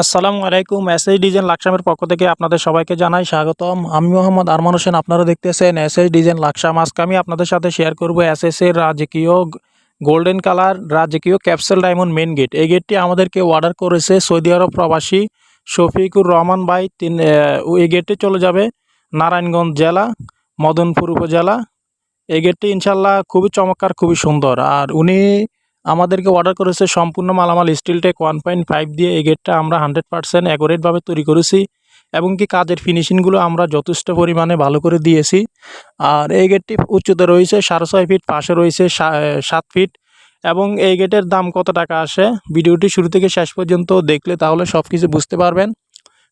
আসসালামু আলাইকুম SS design লাকসামের পক্ষ থেকে আপনাদের সবাইকে জানাই স্বাগতম। আমি মোহাম্মদ আরমান হোসেন, আপনারা দেখতেছেন এসএস ডিজাইন লাকসাম। আজকে আমি আপনাদের সাথে শেয়ার করব এসএস এর রাজকীয় গোল্ডেন কালার রাজকীয় ক্যাপসেল ডায়মন্ড মেন গেট এই গেটটি আমাদেরকে অর্ডার করেছে সৌদি আরব প্রবাসী শফিকুর রহমান ভাই। তিন এই গেটটি চলে যাবে নারায়ণগঞ্জ জেলা, মদনপুর উপজেলা। এই গেটটি ইনশাল্লাহ খুবই চমৎকার, খুবই সুন্দর। আর উনি আমাদেরকে অর্ডার করেছে সম্পূর্ণ মালামাল steel tech one point five দিয়ে। এই গেটটা আমরা হান্ড্রেড পার্সেন্ট অ্যাকোরেটভাবে তৈরি করেছি এবং কি কাজের ফিনিশিংগুলো আমরা যথেষ্ট পরিমাণে ভালো করে দিয়েছি। আর এই গেটটি উচ্চতা রয়েছে সাড়ে ছয় ফিট পাশে রয়েছে সাত ফিট এবং এই গেটের দাম কত টাকা আসে? ভিডিওটি শুরু থেকে শেষ পর্যন্ত দেখলে তাহলে সব কিছু বুঝতে পারবেন।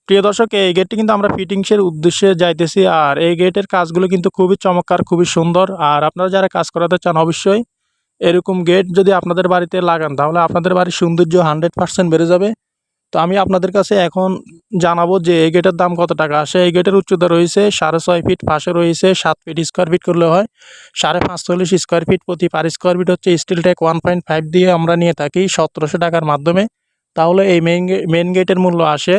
প্রিয় দর্শক, এই গেটটি কিন্তু আমরা ফিটিংসের উদ্দেশ্যে যাইতেছি। আর এই গেটের কাজগুলো কিন্তু খুবই চমৎকার, খুবই সুন্দর। আর আপনারা যারা কাজ করাতে চান অবশ্যই এরকম গেট যদি আপনাদের বাড়িতে লাগান, তাহলে আপনাদের বাড়ির সৌন্দর্য হান্ড্রেড পার্সেন্ট বেড়ে যাবে। তো আমি আপনাদের কাছে এখন জানাব যে এই গেটের দাম কত টাকা? আসে এই গেটের উচ্চতা রয়েছে সাড়ে ছয় ফিট পাশে রয়েছে সাত ফিট স্কোয়ার ফিট করলে হয়। সাড়ে পাঁচচল্লিশ স্কোয়ার ফিট প্রতি পার স্কোয়ার ফিট হচ্ছে steel tech one point five দিয়ে আমরা নিয়ে থাকি সতেরোশো টাকার মাধ্যমে। তাহলে এই মেইন মেন গেটের মূল্য আসে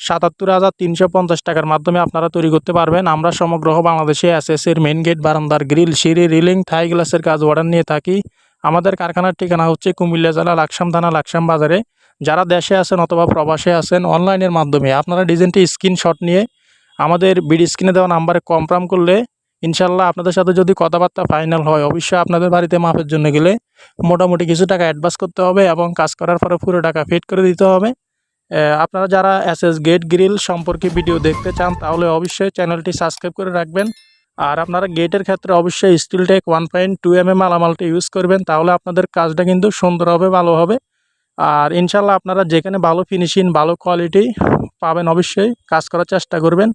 সাতাত্তর হাজার তিনশো পঞ্চাশ টাকার মাধ্যমে আপনারা তৈরি করতে পারবেন। আমরা সমগ্র বাংলাদেশে এসএসের মেন গেট বারান্দার গ্রিল সিঁড়ি রিলিং থাই গ্লাসের কাজ অর্ডার নিয়ে থাকি। আমাদের কারখানার ঠিকানা হচ্ছে কুমিল্লা জেলা লাকসাম থানা, লাকসাম বাজারে। যারা দেশে আছেন অথবা প্রবাসে আছেন অনলাইনের মাধ্যমে আপনারা ডিজাইনটি স্ক্রিনশট নিয়ে আমাদের বিডি স্ক্রিনে দেওয়া নাম্বারে কনফার্ম করলে ইনশাল্লাহ আপনাদের সাথে যদি কথাবার্তা ফাইনাল হয়, অবশ্যই আপনাদের বাড়িতে মাপের জন্য গেলে মোটামুটি কিছু টাকা অ্যাডভান্স করতে হবে এবং কাজ করার পরে পুরো টাকা ফিট করে দিতে হবে। আপনারা যারা এস এস গেট গ্রিল সম্পর্কে ভিডিও দেখতে চান, তাহলে অবশ্যই চ্যানেলটি সাবস্ক্রাইব করে রাখবেন। আর আপনারা গেটের ক্ষেত্রে অবশ্যই steel tech one point two M M মালামালটা use করবেন, তাহলে আপনাদের কাজটা কিন্তু সুন্দর হবে, ভালো হবে। আর ইনশাল্লাহ আপনারা যেখানে ভালো ফিনিশিং ভালো কোয়ালিটি পাবেন, অবশ্যই কাজ করার চেষ্টা করবেন।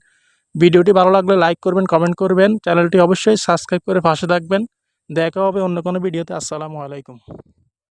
ভিডিওটি ভালো লাগলে লাইক করবেন কমেন্ট করবেন, চ্যানেলটি অবশ্যই সাবস্ক্রাইব করে পাশে থাকবেন। দেখা হবে অন্য কোনো ভিডিওতে আসসালামু আলাইকুম।